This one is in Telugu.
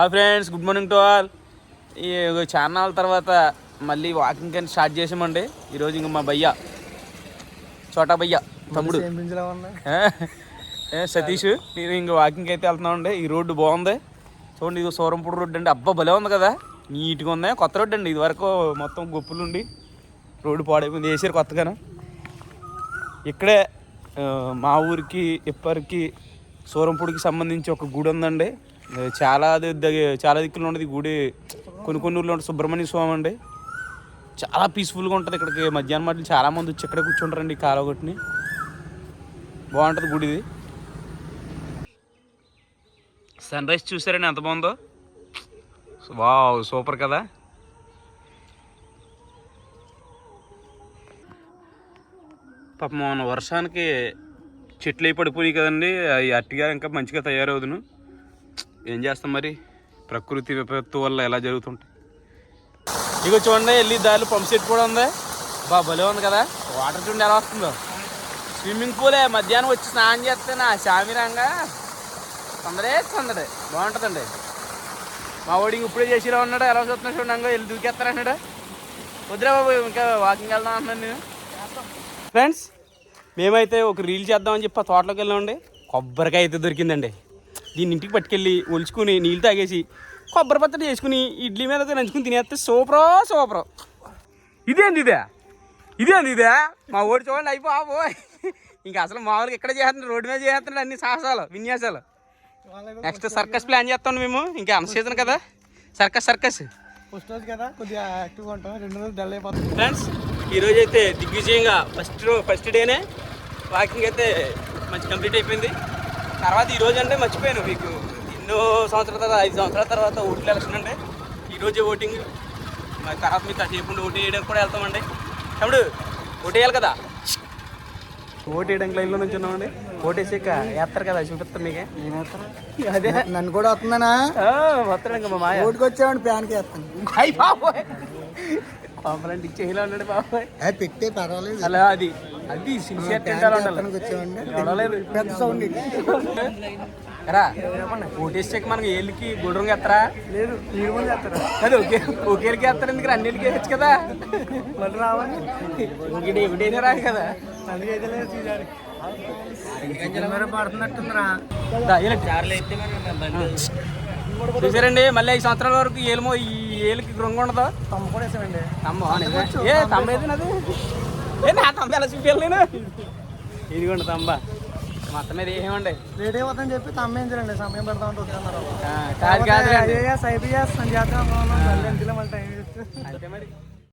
Hi friends good morning to all ఈ ఛానల్ తర్వాత మళ్ళీ వాకింగ్ అని స్టార్ట్ చేసామండి. ఈరోజు ఇంక మా భయ్య చోటా భయ్య తమ్ముడు. సతీష్ నేను ఇంక వాకింగ్ అయితే వెళ్తున్నామండి. ఈ రోడ్డు బాగుంది. చూడండి ఇది సూరంపూడి రోడ్డు అండి. అబ్బా భలే ఉంది కదా. నీట్గా ఉంది. కొత్త రోడ్డు అండి. ఇది వరకు మొత్తం గొప్పులు ఉండి రోడ్డు పాడైపోయింది. వేసారు కొత్తగానే. ఇక్కడే మా ఊరికి ఇప్పటికి సూరంపూడికి సంబంధించి ఒక గుడి ఉందండి. చాలా దగ్గర చాలా దిక్కులు ఉండదు గుడి. కొన్ని కొన్ని ఊళ్ళో ఉంటుంది సుబ్రహ్మణ్య స్వామి అండి. చాలా పీస్ఫుల్గా ఉంటుంది ఇక్కడికి. మధ్యాహ్నం మాటలు చాలా మంది వచ్చి ఇక్కడే కూర్చుంటారండి ఈ ఒకటిని బాగుంటుంది గుడి ఇది సన్ రైజ్ చూసారండి ఎంత బాగుందో? వావ్ సూపర్ కదా. పాపం వర్షానికి చెట్లు అయి పడిపోయి కదండి. అవి అట్టిగా ఇంకా మంచిగా తయారవుదును. ఏం చేస్తాం మరి? ప్రకృతి విపత్తు వల్ల ఎలా జరుగుతుంటాయి ఇక చూడండి వెళ్ళి దారిలో పంప్ సెట్ కూడా ఉంది. బా భలే ఉంది కదా. వాటర్ చూడండి ఎలా వస్తుందో. స్విమ్మింగ్ పూలే మధ్యాహ్నం వచ్చి స్నానం చేస్తే నా శామిరంగా తొందరే తొందరే. బాగుంటుందండి. మా వాడికి ఇప్పుడే చేసిరా ఉన్నాడు. ఎలా చూస్తున్నా చూడండి వెళ్ళి దూకేస్తారన్నాడు వద్దురా బాబు ఇంకా వాకింగ్ వెళ్దాం అన్నాను నేను. ఫ్రెండ్స్ మేమైతే ఒక రీల్ చేద్దామని చెప్పి ఆ తోటలోకి వెళ్ళామండి. కొబ్బరికాయ అయితే దొరికిందండి. దీన్ని ఇంటికి పట్టుకెళ్ళి ఒలుచుకుని నీళ్ళు తాగేసి కొబ్బరి పచ్చడి చేసుకుని ఇడ్లీ మీద నంచుకుని తినేస్తే సూపరో సూపరో. ఇదేంది ఇదే? ఇదేంది ఇదే? మా ఊరు చూడండి అయిపో ఇంకా అసలు మామూలుగా ఇక్కడ చేస్తున్నాడు రోడ్డు మీద చేస్తున్నాడు అన్ని సాహసాలు విన్యాసాలు. నెక్స్ట్ సర్కస్ ప్లాన్ చేస్తాం మేము. ఇంకా అన్ సీజన్ కదా. సర్కస్ సర్కస్ ఫస్ట్ రోజు కదా కొద్దిగా యాక్టివ్గా ఉంటాం. రెండు రోజులు డల్ అయిపోతాం. ఫ్రెండ్స్ ఈరోజు అయితే దిగ్విజయంగా ఫస్ట్ ఫస్ట్ డేనే వాకింగ్ అయితే మంచి కంప్లీట్ అయిపోయింది. తర్వాత ఈ రోజు అంటే మర్చిపోయాను మీకు. ఎన్నో సంవత్సరాల తర్వాత ఐదు సంవత్సరాల తర్వాత ఓట్లు ఎలక్షన్ అంటే ఈరోజే ఓటింగ్ మరి తర్వాత మీకు కాసేపు ఉండి ఓటు వేయడానికి కూడా వెళ్తామండి. తమ్ముడు ఓటు వేయాలి కదా? ఓటు వేయడానికి లైన్లో నుంచి ఉన్నామండి ఓటు వేసాక వేస్తారు కదా చూపిస్తారు మీకే. అదే. నన్ను కూడా వస్తుందనా? మొత్తం ఇంకా మా మాయ. ఓటుకు వచ్చామండి ప్యాన్కి వేస్తాను పాపలంటే ఇచ్చేలా ఉన్నాడు బాబోయ్. అది పెట్టే పర్వాలేదు. అలా అది. అది సిన్సియర్. పెద్ద సౌండ్. రా ఓటేసాక మనకి ఏళ్ళకి గుడ్రంగా ఎత్తరా? లేదు మీరు ముందు వేస్తారా అది ఒకే ఒకేళ్ళకి ఎత్తారు? ఎందుకు అన్నిటికి వేయచ్చు కదా? మళ్ళీ రావాలి. ఇంకటి ఎవడైనా రాదు కదా? అందుకే అయితే లేదు పడుతున్నట్టుందిరా. ఏలండి. చూసారండి మళ్ళీ ఐదు సంవత్సరాల వరకు ఏలుమో ఈ ఏలికి గృంగ ఉండదు? తమ్మ కూడా వేసామండి తమ్మ. ఏ తమ్మ ఏది నాది? ఏ నా తమ్మ ఎలా చూపించాలి నేను? ఇదిగోండి తమ్మ మొత్తం మీద ఏమండి? లేట్ అయిపోతుందని చెప్పి తమ్మ ఏం చేయండి సమయం పెడతా ఉంటే వస్తున్నారు కాదు కాదు టైం వేస్ట్. అంతే మరి.